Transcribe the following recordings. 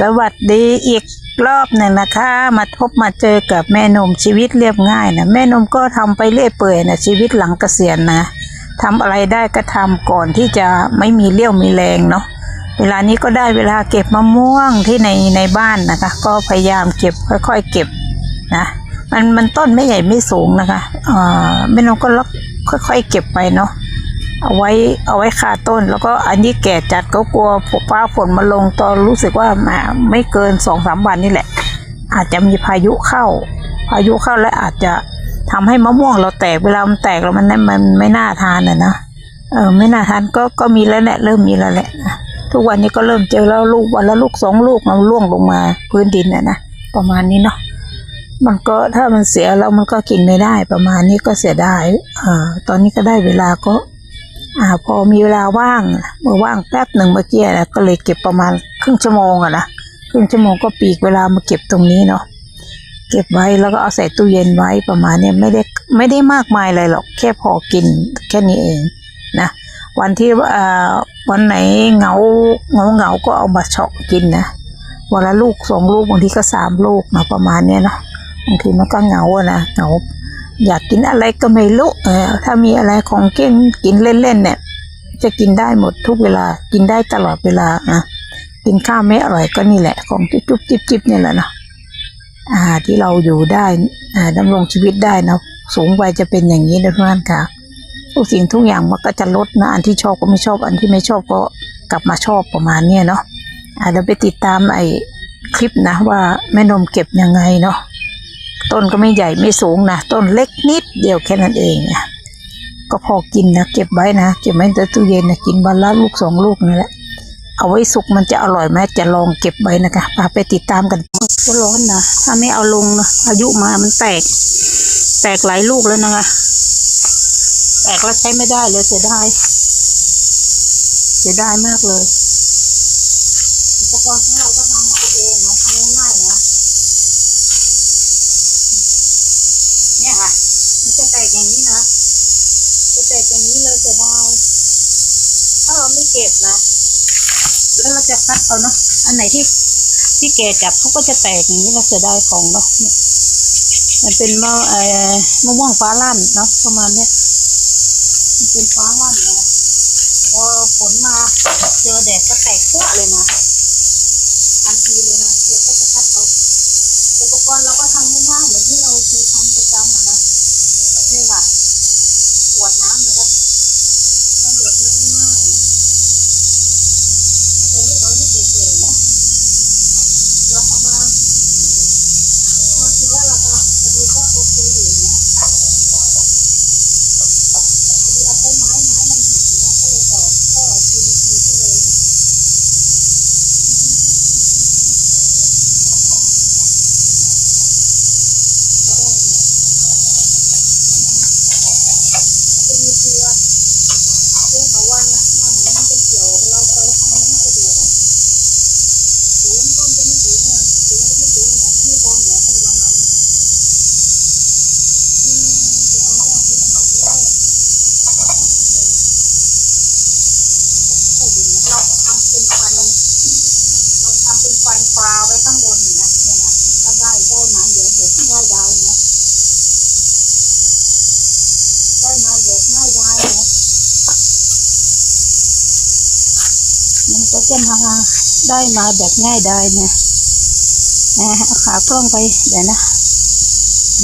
สวัสดีอีกรอบหนึ่งนะคะ มาพบมาเจอกับแม่นมชีวิตเรียบง่ายนะแม่นมก็ทำไปเรื่อยเปื่อยนะชีวิตหลังเกษียณนะทำอะไรได้ก็ทำก่อนที่จะไม่มีเรี่ยวมีแรงเนาะเวลานี้ก็ได้เวลาเก็บมะม่วงที่ในในบ้านนะคะ ก็พยายามเก็บค่อยๆเก็บนะมันมันต้นไม่ใหญ่ไม่สูงนะคะเออแม่นมก็ล็อกค่อยๆเก็บไปเนาะ เอาไว้เอาไว้คาต้น แล้วก็อันนี้แก่จัดก็กลัวฟ้าฝนมาลงตอนรู้สึกว่ามาไม่เกินสองสามวันนี่แหละ อาจจะมีพายุเข้า พายุเข้าแล้วอาจจะทำให้มะม่วงเราแตกเวลามันแตกแล้วมันมันไม่น่าทานอะนะเออไม่น่าทานก็ก็มีแล้วแหละเริ่มมีแล้วแหละนะทุกวันนี้ก็เริ่มเจอแล้วลูกวันละลูกสองลูกมันร่วงลงมาพื้นดินน่ะนะประมาณนี้เนาะมันก็ถ้ามันเสียแล้วมันก็กินไม่ได้ประมาณนี้ก็เสียดายอ่าตอนนี้ก็ได้เวลาก็ อ่า พอมีเวลาว่างเมื่อว่างแป๊บหนึ่งเมื่อกี้นะก็เลยเก็บประมาณครึ่งชั่วโมงอะนะครึ่งชั่วโมงก็ปีกเวลามาเก็บตรงนี้เนาะเก็บไว้แล้วก็เอาใส่ตู้เย็นไว้ประมาณเนี้ยไม่ได้ไม่ได้มากมายอะไรหรอกแค่พอกินแค่นี้เองนะวันที่อ่าวันไหนเหงาเหงาเหงาก็เอามาเฉาะกินนะวันละลูกสองลูกบางทีก็สามลูกนะประมาณเนี้ยเนาะบางทีมันก็เหงาอะนะเหงา อยากกินอะไรก็ไม่รู้เออถ้ามีอะไรของกินกินเล่นๆเนี่ย จะกินได้หมดทุกเวลา กินได้ตลอดเวลานะกินข้าวไม่อร่อยก็นี่แหละ ของจุ๊บจิ๊บจิบเนี่ยแหละเนาะอาหาที่เราอยู่ได้อ่าดำรงชีวิตได้นะสูงวัยจะเป็นอย่างนี้นะทุกท่านค่ะทุกสิ่งทุกอย่างมันก็จะลดนะอันที่ชอบก็ไม่ชอบอันที่ไม่ชอบก็กลับมาชอบประมาณเนี้ยเนาะอ่าเราไปติดตามไอ้คลิปนะว่าแม่นมเก็บยังไงเนาะ ต้นก็ไม่ใหญ่ไม่สูงนะ ต้นเล็กนิดเดียวแค่นั้นเองนะก็พอกินนะ เก็บไว้นะ เก็บไว้ในตู้เย็นนะกินวันละลูกสองลูกนั่นแหละเอาไว้สุกมันจะอร่อยไหมจะลองเก็บไว้นะคะพาไปติดตามกันก็ร้อนนะถ้าไม่เอาลงนะอายุมามันแตก แตกหลายลูกแล้วนะคะ แตกแล้วใช้ไม่ได้เลยเสียดายเสียดายมากเลยอุปกรณ์ของเราก็ทำเองนะทำง่ายๆนะ เนี่ยค่ะ มันจะแตกอย่างนี้นะ จะแตกอย่างนี้เลยจะได้ถ้าเราไม่เก็บนะ แล้วเราจะคัดเอาเนาะ อันไหนที่ที่แกจับเขาก็จะแตกอย่างนี้เราเสียดายของเนาะมันเป็นมะเอ่อมะม่วงฟ้าลั่นเนาะประมาณเนี้ยมันเป็นฟ้าลั่นนะพอฝนมาเจอแดดก็แตกพวกเลยนะทันทีเลยนะเราก็จะคัดเอา อุปกรณ์เราก็ทำง่ายๆเหมือนที่เราเคยทำประจำอะนะนี่ค่ะขวดน้ำนะคะทำแบบง่ายๆนะถ้าจะเลือกเอาลูกเด็กๆนะเราเอามาเอามาทีละราคาพอดีก็โอเคอยู่นะพอดีเอาไปไม้ไม้มันหักนะก็เลยต่อก็คือวิธีก็เลยนะมันจะมีเกลือเกลือเขาวันนะว่าอย่างนั้นมันจะเกี่ยวเราเราทำให้สะดวกสูงต้นก็ไม่สูงนะสูงก็ไม่สูงหัวก็ไม่พอหัวคนประมาณนี้อืมจะเอาว่าพิษมาด้วยเราทำเป็นฟันเราทำเป็นฟันปลาไว้ข้างบนนะเนี่ยนะก็ได้ได้มาเดี๋ยวเดี๋ยวง่ายได้นะ ได้มาแบบง่ายได้นะมันก็จะมา ได้มาแบบง่ายได้นะนะเอาขากล้องไปเดี๋ยวนะ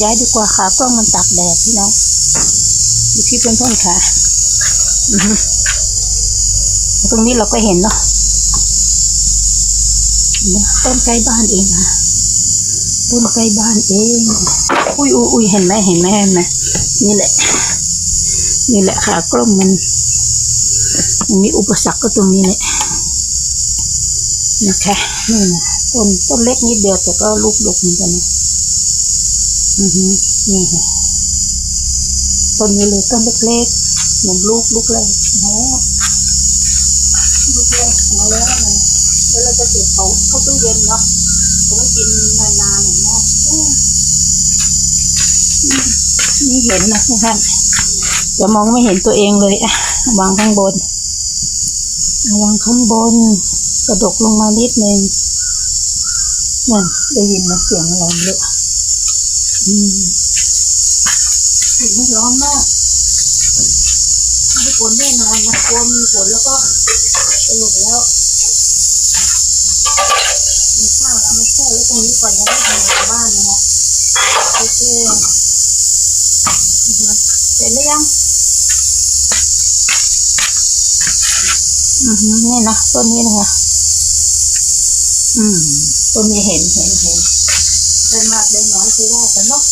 ย้ายดีกว่าขากล้องมันตากแดดพี่น้องดูที่เพื่อนต้นขาอือฮึตรงนี้เราก็เห็นเนาะต้นใกล้บ้านเองอะต้นใกล้บ้านเอง อุ้ยอุ้ยอุ้ยเห็นไหมเห็นไหมเห็นไหมนี่แหละ นี่แหละขากล้องมันมันมีอุปสรรคก็ตรงนี้แหละ นะคะนี่นะต้นต้นเล็กนิดเดียวแต่ก็ลูกดกเหมือนกันนะอือฮึนี่ค่ะต้นนี้เลยต้นเล็กๆเหมือนลูกลูกแรกโอ้ลูกแรกมาแล้วนะแล้วเราจะเก็บเขาเข้าตู้เย็นเนาะเขาไม่กินนานๆอย่างเงี้ยนี่เห็นนะทุกท่านจะมองไม่เห็นตัวเองเลยอะวางข้างบนวางข้างบน กระดกลงมานิดนึงนั่นได้ยินเสียงอะไมเลยอืมมันร้อนมากมีฝนแน่นอนนะกลัวมีฝนแล้วก็สรุปแล้วมีข้าวเอามาแช่ไว้ตรงนี้ก่อนนะไม่ทำในบ้านนะคะโอเคเสร็จหรือยังอือฮึนี่นะต้นนี้นะคะ อืม ตัวนี้เห็นเห็นเห็นได้มากได้น้อยคือว่ากันเนาะ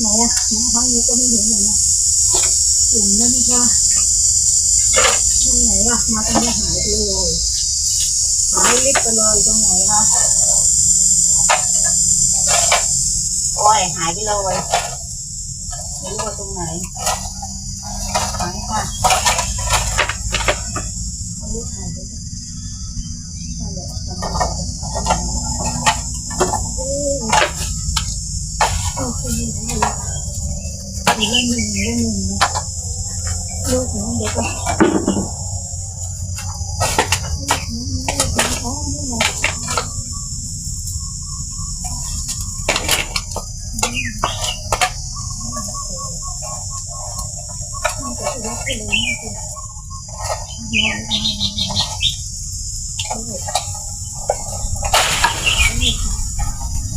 ไหนอะหมาครั้งนี้ก็ไม่เห็นอย่างเงี้ยเห็นแล้นี่ค่ะตรงไหนล่ะมาตรงนี้หายไปเลยหายลิบไปเลยตรงไหนคะโอ้ยหายไปเลยไม่รู้ว่าตรงไหนหายค่ะ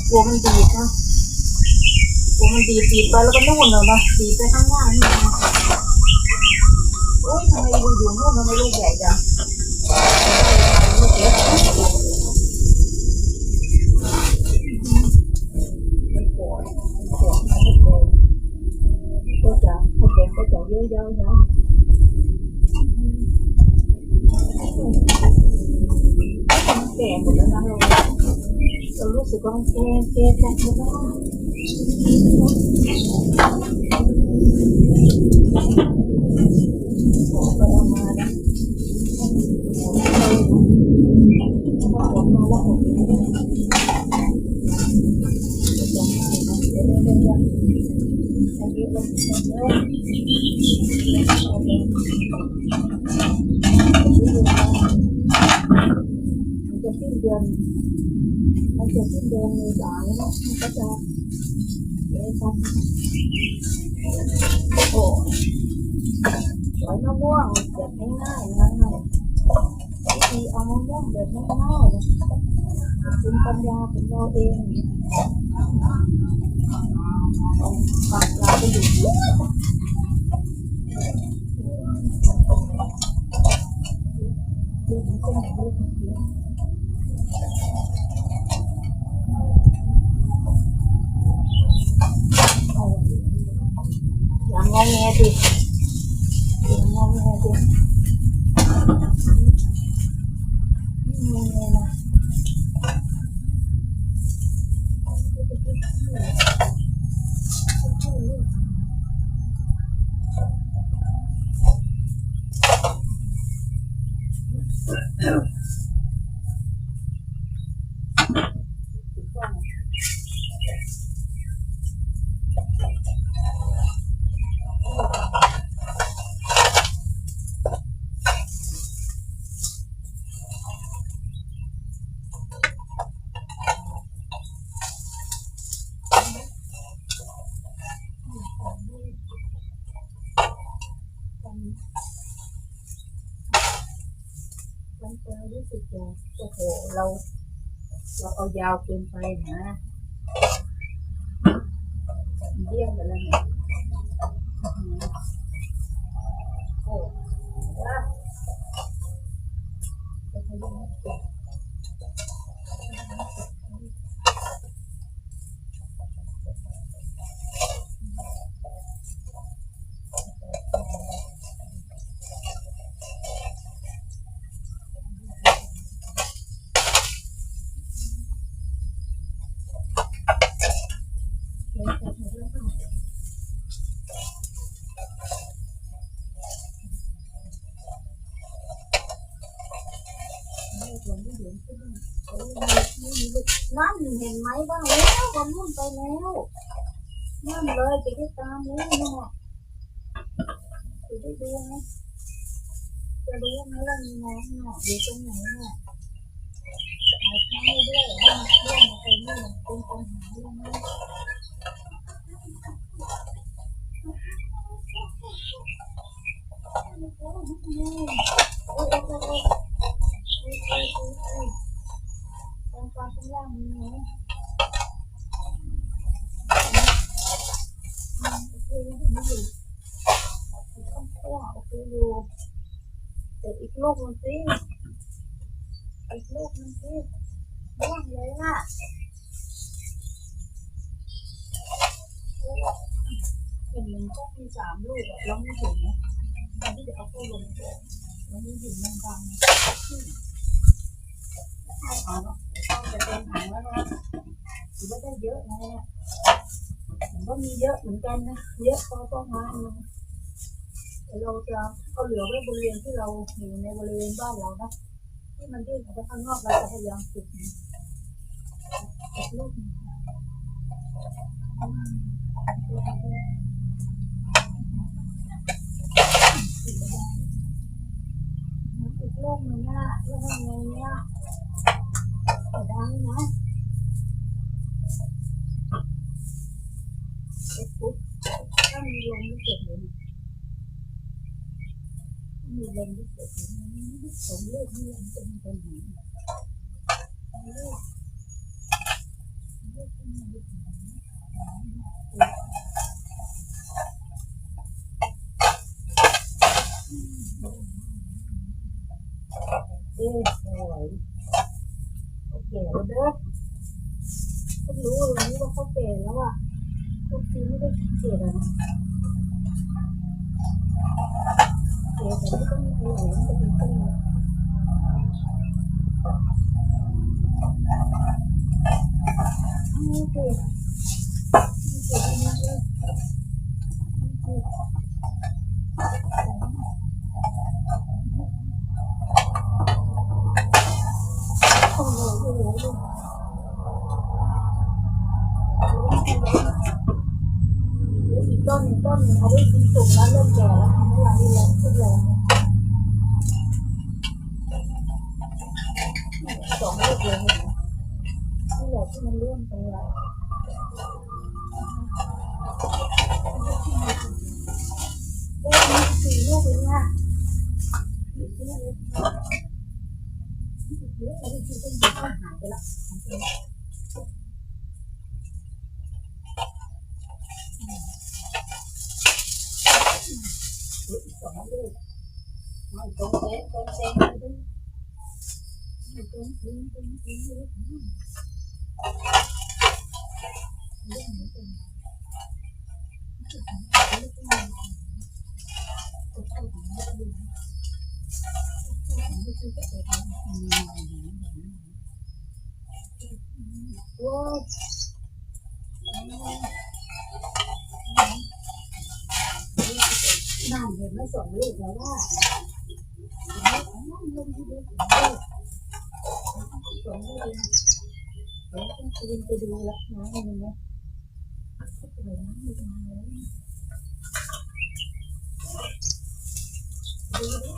ตัวมันดีดนะตัวมันดีดีไปแล้วก็นู่นเลยนะดีไปข้างหน้านี่นะโอ้ยทำไมอยู่ๆนู่นทำไมลูกใหญ่จัง แก่หมดแล้วนะเราเรารู้สึกว่าแก่แก่แก่ไม่ไ cho người giỏi không có cho. Để sạch tissue. Na. โอ้โห เรา เราเอายาวเกินไปนะเยี่ยมไปแล้วเนี่ยโอ้ว้าวจะทำยังไง แล้วนั่นเลยจะได้ตามแล้วเนี่ยจะได้ดูไหมจะรู้ไหมว่ามีน้องเนี่ยอยู่ตรงไหนเนี่ยหายใจด้วยเรื่องเรื่องอะไรเนี่ยเป็นปัญหาเรื่องนี้โอ้ยโอ้ยโอ้ยโอ้ยโอ้ยโอ้ยโอ้ยตรงกลางข้ มีสามลูกอะเราไม่เห็นนะตอนที่จะเอาเข้าลงเราไม่เห็นมันบังเอาเนาะจะเป็นถังแล้วนะถือว่าได้เยอะนะเนี่ยผมก็มีเยอะเหมือนกันนะเยอะพอประมาณนะแต่เราจะเอาเหลือไว้บริเวณที่เราอยู่ในบริเวณบ้านเรานะที่มันยื่นออกไปข้างนอกเราจะพยายามเก็บนะเก็ บลูกนะอืมอีกลูกหนึงอะลูกยังไงเนี่ยดังนะไอ้ปุ๊บถ้ามีลมไม่เกิดเลยมีลมไม่เกิดเลยผมเลือกที่ลมเป็นปัญหาเลือกเลือกที่มันเป็นปัญหาเอ๊ะไม่ไหวโอเคแล้วเด้อก็รู้รู้ว่าเขาเปลี่ยนแล้วอะทุกทีไม่ได้สังเกตอะนะเปลี่ยนแต่ไม่ต้องมีอะไรมันจะเป็นต้นเลยโอเคโอเคดีมากเลยโยวก็ หายไปแล้วหายไปแล้วเหลืออีกสองลูกไม่ตรงเต๊ะตรงเต๊ะไม่ตรงไม่ตรงตรงตรงตรงเลยอืมเรื่องนี้เป็นโอ้ยนั่นเห็นไหมสองลูกแล้วว่าเห็นไหมอ๋อลงที่เดียวสองลูกสองลูก เดี๋ยวต้องคืนไปดูละน้ำมันนะเดี๋ยวน้ำมันมาแล้วดูดิ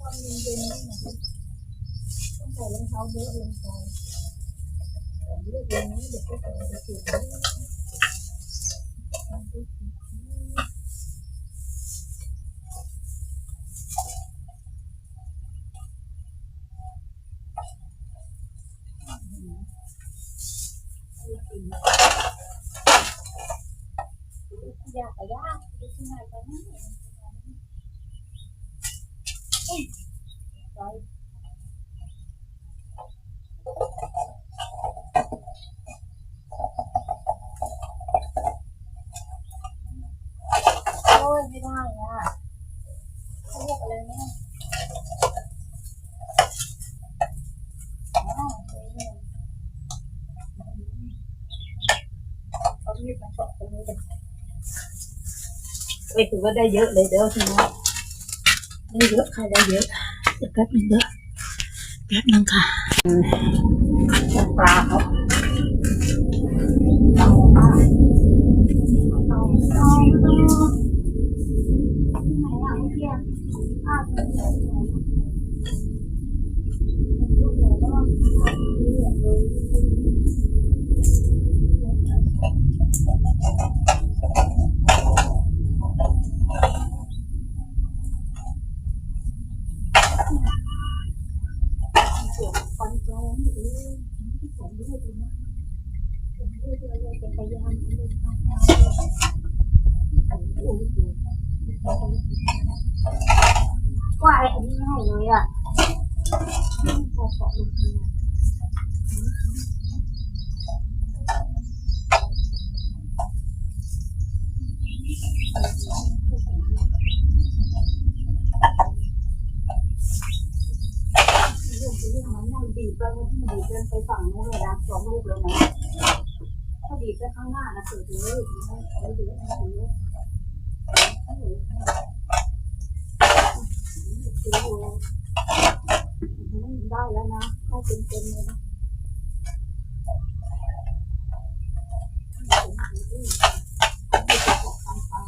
องความเย็นๆนี่นะต้องใส่รองเท้าบูทลงไปแต่เลือกองนี้เด็กก็ใส่ไปถูก เอ้ยถือว่าได้เยอะเลยเด้อทีนี้ได้ ฟันปลอมอยู่เลยที่ผมไม่ได้ดูนะผมไม่ได้ดูเลยแต่พยายามทำเลยทำงานเลยโอ้โหว่าไอ้อันนี้ง่ายเลยอะพอสอบลงมา ฝั่งนู้นเลยนะสองลูกเลยนะถ้าดีดไปข้างหน้านะเกิดเลยไม่ดีไม่ดีไม่ดีได้แล้วนะได้เต็มๆเลยนะ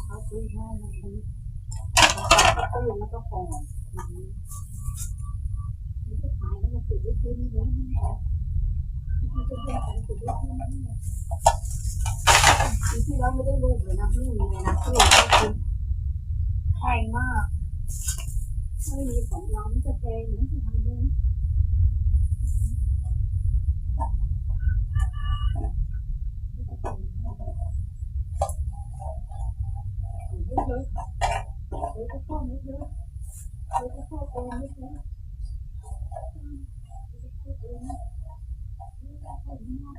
เขาซื้อง่ายนะเขาตื้นแล้วก็ฟองมันก็ขายแล้วมันติดไว้ที่นี่แล้ว ที่นี่ปีที่แล้วไม่ได้ลูกเลยนะไม่มีเลยนะที่เรากินแพงมากไม่มีของเรามันจะแพงเหมือนที่ทำเองเยอะเยเดี๋ยวจะพ่อไม่เยอะเยวจะพ่อไม่เยอะเอาที่รักษาโอ้ว่าเป็นกงเยดูนะสองลูกนี้สอง ลูก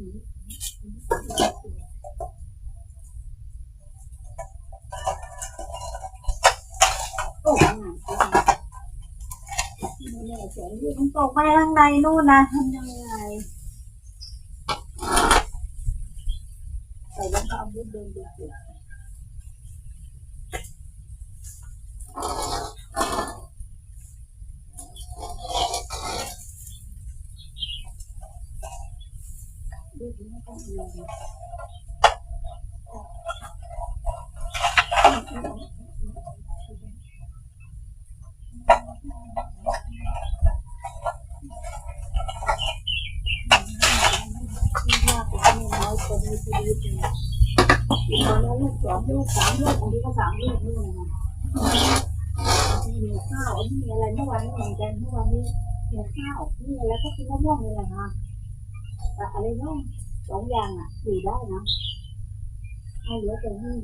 นี้ตั ตกไปข้างในนู่นนะทำยัง อีกตอนนั้นลูกสองลูกสามลูกอันนี้ก็สามลูกนี่นะมีหมูข้าวมีอะไรเมื่อวานนี้เหมือนกันเมื่อวานนี้หมูข้าวมีอะไรก็กินมะม่วงนี่แหละค่ะแต่อะไรเนาะสองอย่างอะอยู่ได้นะเอาเหลือแต่นี่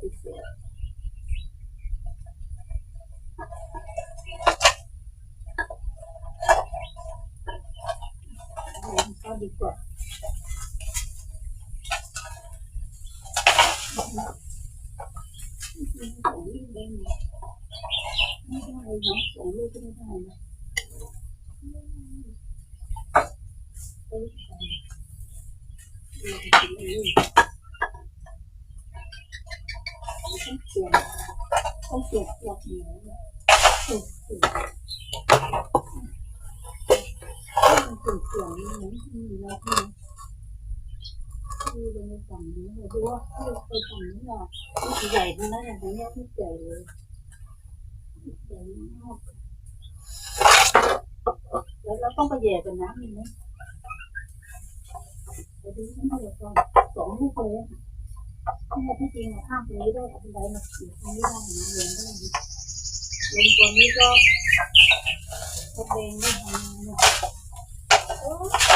แมีไหมไปดูที่นี่เลยก่อนสองลูกเลยนี่ที่จริงข้ามตรงนี้ได้อะไรมาอยู่ตรงนี้ได้นะเรียนได้ดีเรียนตัวนี้ก็แสดงได้ทำ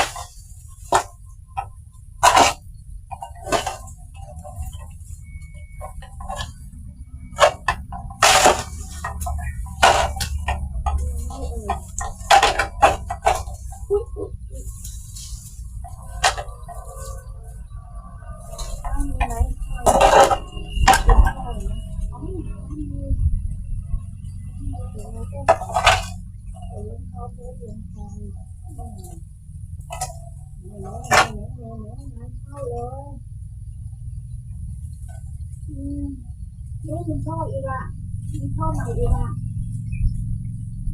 ชอบใหม่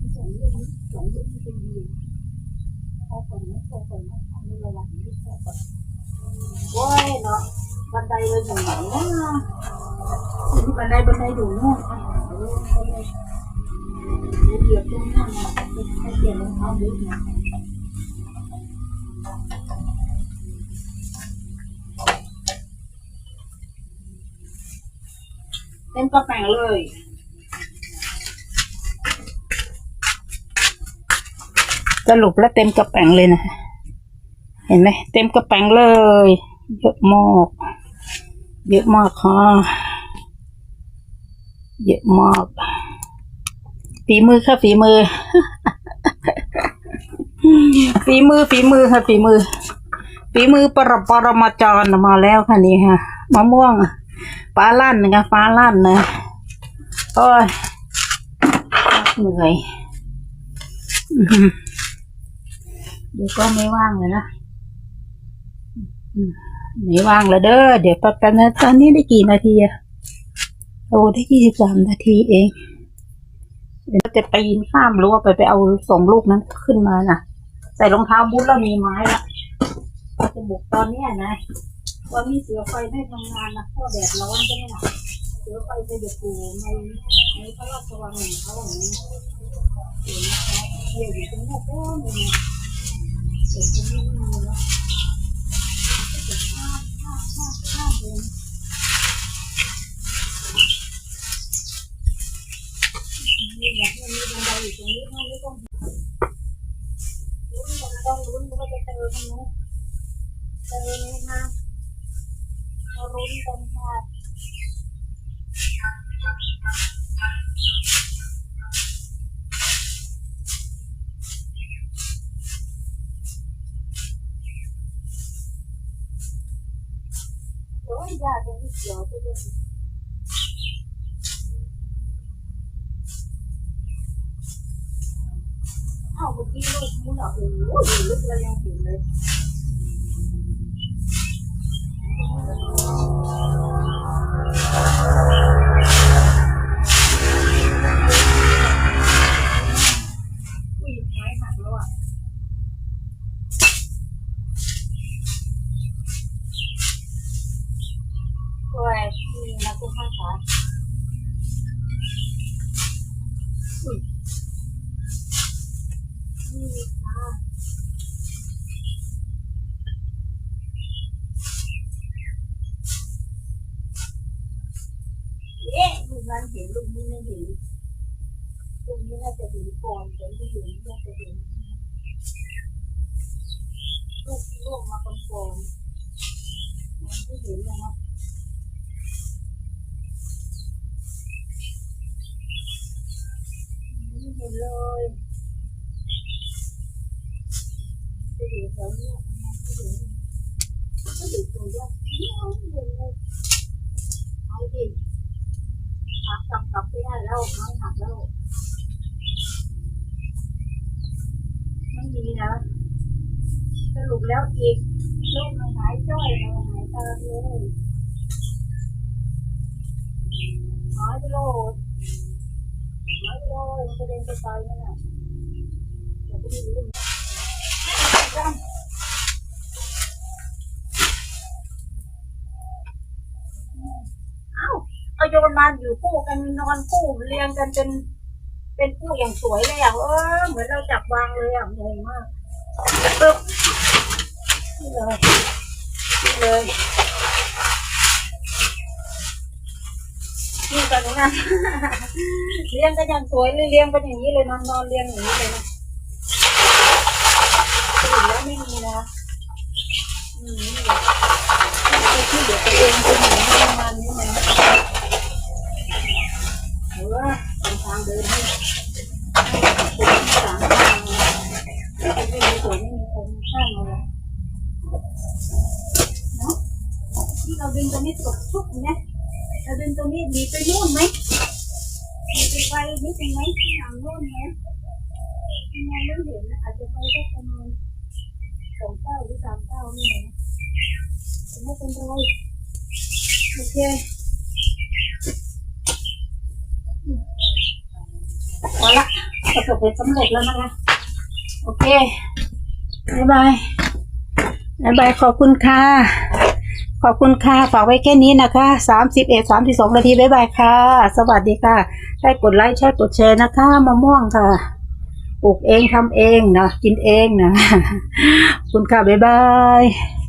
อีกอะสองเรื่องนี้สองเรื่องนี้เป็นดีพอก่อนนะพอก่อนนะทำในระหว่างนี้พอก่อนโอ้ยเนาะบันไดเลยอยู่ไหนนะนี่บันไดบันไดอยู่นู่นอะเออบันไดเหยียบตรงนั้นนะให้เปลี่ยนรองเท้าบูทนะเต็มกระแปงเลย สรุปแล้วเต็มกระแป๋งเลยนะ เห็นไหมเต็มกระแป๋งเลย เยอะมากเยอะมากค่ะเยอะมากฝีมือค่ะฝีมือฝีมือฝีมือค่ะฝีมือฝีมือปรปรมาจารมาแล้วค่ะนี่ค่ะมะม่วงฟ้าลั่นนะคะฟ้าลั่นนะโอ้ยเหนื่อย เดี๋ยวก็ไม่ว่างเลยนะไม่ว่างแล้วเด้อ เดี๋ยวแป๊บๆนะตอนนี้ได้กี่นาทีอะโอ้ได้ยี่สิบสามนาทีเองเดี๋ยวจะปีนข้ามรั้วไปไปเอาส่งลูกนั้นขึ้นมาน่ะ ใส่รองเท้าบูทแล้วมีไม้ละจะบุกตอนเนี้ยนะว่ามีเสือไฟไม่ทำงานนะเพราะแดดร้อนใช่ไหมล่ะเสือไฟจะอยู่ในในพระราชวังของเขาอย่างนี้เห็นไหมคะเดี๋ยวอยู่ตรงนี้ก็มี นนี้มีแล้วจะข้ามข้ามข้ามข้ามเลยนี่อยากให้มีบันไดอยู่ตรงนี้ไม่ต้อง เลยยังเห็นเลย สรุปแล้วอีกลูกมันหายจ้อยเลยหายตาเลยหายไปโลดหายไปโลดมันกระเด็นไปไกลนั่นน่ะเดี๋ยวไปดูเรื่องจ้ำเอ้าเอาโยนมาอยู่คู่กันนอนคู่เรียงกันเป็นเป็นคู่อย่างสวยเลยอะเออเหมือนเราจับวางเลยอะงงมาก ปึ๊บนี่เลยนี่เลยนี่กันนะเรียงกันอย่างสวยเลยเรียงกันอย่างนี้เลยนอนนอนเรียงอย่างนี้เลยนะสรุปแล้วไม่มีนะอืมนี่เลยที่เดี๋ยวตัวเองเป็นอย่างนี้ประมาณนี้นะเออเป็นทางเดินให้ ที่เราดึงตัว นี้ตกชุบนะเราดึงตัวนี้ดีไปนู่นไหมดีไปไกลนิดนึงไหมทางนู่นไหมยังไงไม่เห็นนะอาจจะไปได้ประมาณสองเก้าหรือสามเก้านี่นะไม่เป็นไรโอเคพอละประสบความสำเร็จแล้วนะคะโอเคบายบายบายบายขอบคุณค่ะ ขอบคุณค่ะ ฝากไว้แค่นี้นะคะสามสิบเอ็ดสามสิบสองนาทีบายบายค่ะ สวัสดีค่ะใช้กดไลค์ใช้กดแชร์นะคะมะม่วงค่ะปลูกเองทำเองนะกินเองนะขอบคุณค่ะ บ๊ายบาย